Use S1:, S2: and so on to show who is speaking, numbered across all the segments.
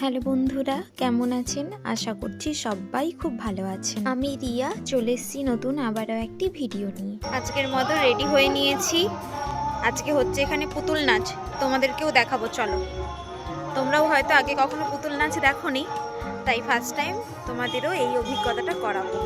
S1: Hello বন্ধুরা, কেমন আছেন? আশা করছি সবাই খুব ভালো আছেন। আমি রিয়া, চলে এসেছি নতুন আবারও একটি ভিডিও নিয়ে। আজকের মতো রেডি হয়ে নিয়েছি। আজকে হচ্ছে এখানে পুতুল নাচ। তোমাদেরকেও দেখাবো, চলো। তোমরাও হয়তো আগে কখনো পুতুল নাচ দেখো তাই ফার্স্ট টাইম তোমাদেরও এই অভিজ্ঞতাটা করাবো।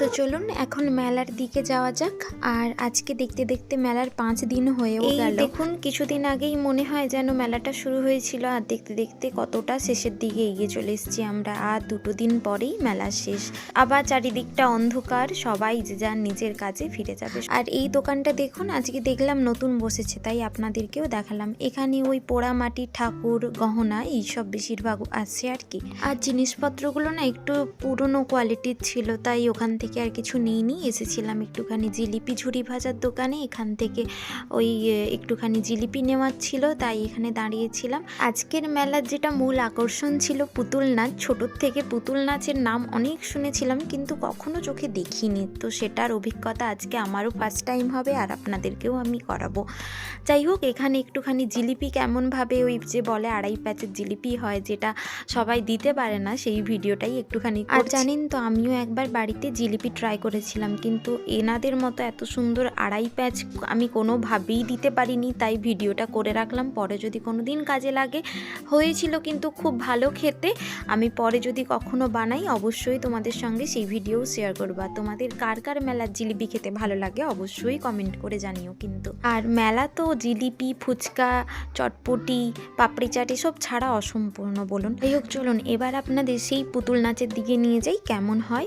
S1: তো চলুন এখন মেলার দিকে যাওয়া যাক। আর আজকে দেখতে দেখতে মেলার পাঁচ দিন হয়েও গেল। দেখুন কিছুদিন আগেই মনে হয় যেন মেলাটা শুরু হয়েছিল আর দেখতে দেখতে কতটা শেষের দিকে এগিয়ে চলে এসেছি আমরা। আর দুটো দিন পরেই মেলা শেষ। আবার চারিদিকটা অন্ধকার সবাই যে যার নিজের কাজে ফিরে যাবে। আর এই দোকানটা দেখুন আজকে দেখলাম নতুন বসেছে তাই আপনাদেরকেও দেখালাম। এখানে ওই পোড়া মাটির ঠাকুর গহনা এইসব বেশিরভাগ আছে আর কি। আর জিনিসপত্রগুলো না একটু পুরনো কোয়ালিটির ছিল তাই ওখান থেকে আর কিছু নিইনি এসেছিলাম একটুখানি জিলিপি ঝুড়ি ভাজার দোকানে। এখান থেকে ওই একটুখানি জিলিপি নেওয়ার ছিল তাই এখানে দাঁড়িয়েছিলাম। আজকের মেলার যেটা মূল আকর্ষণ ছিল পুতুল নাচ। ছোটোর থেকে পুতুল নাচের নাম অনেক শুনেছিলাম কিন্তু কখনো চোখে দেখিনি। তো সেটার অভিজ্ঞতা আজকে আমারও ফার্স্ট টাইম হবে আর আপনাদেরকেও আমি করাবো। যাই হোক এখানে একটুখানি জিলিপি কেমনভাবে ওই যে বলে আড়াই প্যাচের জিলিপি হয় যেটা সবাই দিতে পারে না সেই ভিডিওটাই একটুখানি আর জানেন তো আমিও একবার বাড়িতে জিলিপি ট্রাই করেছিলাম, কিন্তু এনাদের মতো এত সুন্দর আড়াই প্যাচ আমি কোনোভাবেই দিতে পারিনি, তাই ভিডিওটা করে রাখলাম। পরে যদি কোনো দিন কাজে লাগে, হয়েছিল কিন্তু খুব ভালো খেতে। আমি পরে যদি কখনো বানাই, অবশ্যই তোমাদের সঙ্গে সেই ভিডিও শেয়ার করব। আর তোমাদের কার কার মেলার জিলিপি খেতে ভালো লাগে, অবশ্যই কমেন্ট করে জানিও কিন্তু। আর মেলা তো জিলিপি, ফুচকা, চটপটি, পাপড়ি চাট, এসব ছাড়া অসম্পূর্ণ, বলুন। যাই হোক, চলুন, এবার আপনাদের সেই পুতুল নাচের দিকে নিয়ে যাই, কেমন হয়?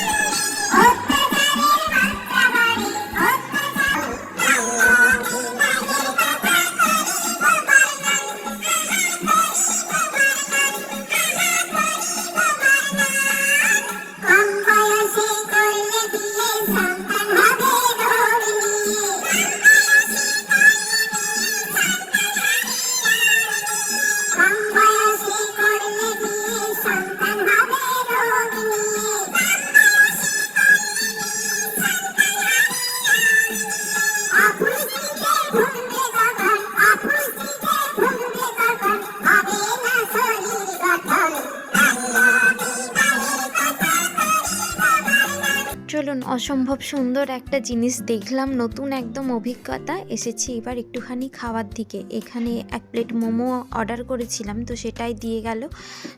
S1: চলুন, অসম্ভব সুন্দর একটা জিনিস দেখলাম, নতুন একদম অভিজ্ঞতা। এসেছি এবার একটুখানি খাওয়ার দিকে। এখানে এক প্লেট মোমো অর্ডার করেছিলাম, তো সেটাই দিয়ে গেল।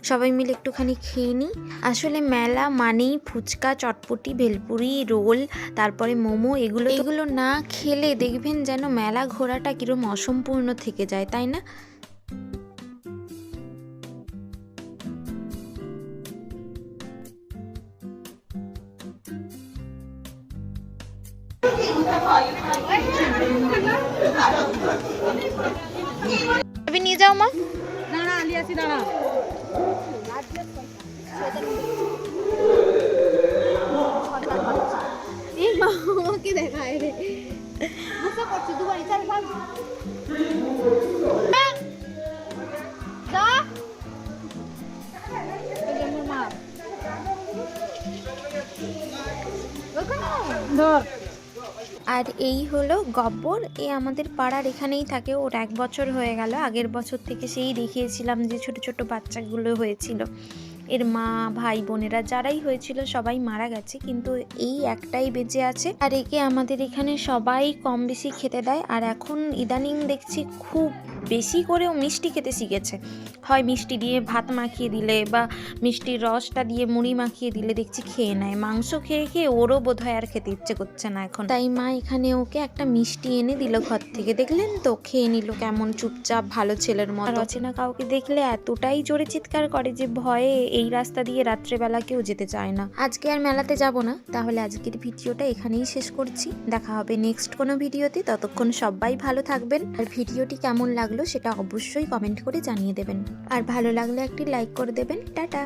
S1: সবাই মিলে একটুখানি খেয়ে নিই। আসলে মেলা মানেই ফুচকা, চটপটি, ভেলপুরি, রোল, তারপরে মোমো, এগুলো এগুলো না খেলে দেখবেন যেন মেলা ঘোরাটা কিরম অসম্পূর্ণ থেকে যায়, তাই না? নিয়ে যাও মা
S2: দাঁড়া আলিয়াসি দাঁড়া। এই মা আমাকে দেখায় রে। বুঝতে পারছি ধর।
S1: আর এই হলো গব্বর। এ আমাদের পাড়ার এখানেই থাকে। ওর এক বছর হয়ে গেল। আগের বছর থেকে সেই দেখিয়েছিলাম যে ছোট ছোট বাচ্চাগুলো হয়েছিল। এর মা, ভাই, বোনেরা যারাই হয়েছিল সবাই মারা গেছে। কিন্তু এই একটাই বেঁচে আছে। আর একে আমাদের এখানে সবাই কম বেশি খেতে দেয়। আর এখন ইদানিং দেখছি খুব বেশি করেও মিষ্টি খেতে শিখেছে। হয় মিষ্টি দিয়ে ভাত মাখিয়ে দিলে বা মিষ্টির রসটা দিয়ে মুড়ি মাখিয়ে দিলে দেখছি খেয়ে নেয়। মাংস খেয়ে খেয়ে ওরও বোধ হয় আর খেতে ইচ্ছে করছে না এখন। তাই মা এখানে ওকে একটা মিষ্টি এনে দিল ঘর থেকে। দেখলেন তো খেয়ে নিল কেমন চুপচাপ ভালো ছেলের মতো। অচেনা কাউকে দেখলে এতটাই জোরে চিৎকার করে যে ভয়ে এই রাস্তা দিয়ে রাত্রেবেলা কেউ যেতে চায় না। আজকে আর মেলাতে যাব না। তাহলে আজকের ভিডিওটা এখানেই শেষ করছি। দেখা হবে নেক্সট কোনো ভিডিওতে। ততক্ষণ সবাই ভালো থাকবেন। আর ভিডিওটি কেমন লাগল সেটা অবশ্যই কমেন্ট করে জানিয়ে দেবেন। আর ভালো লাগলে একটি লাইক করে দেবেন। টাটা!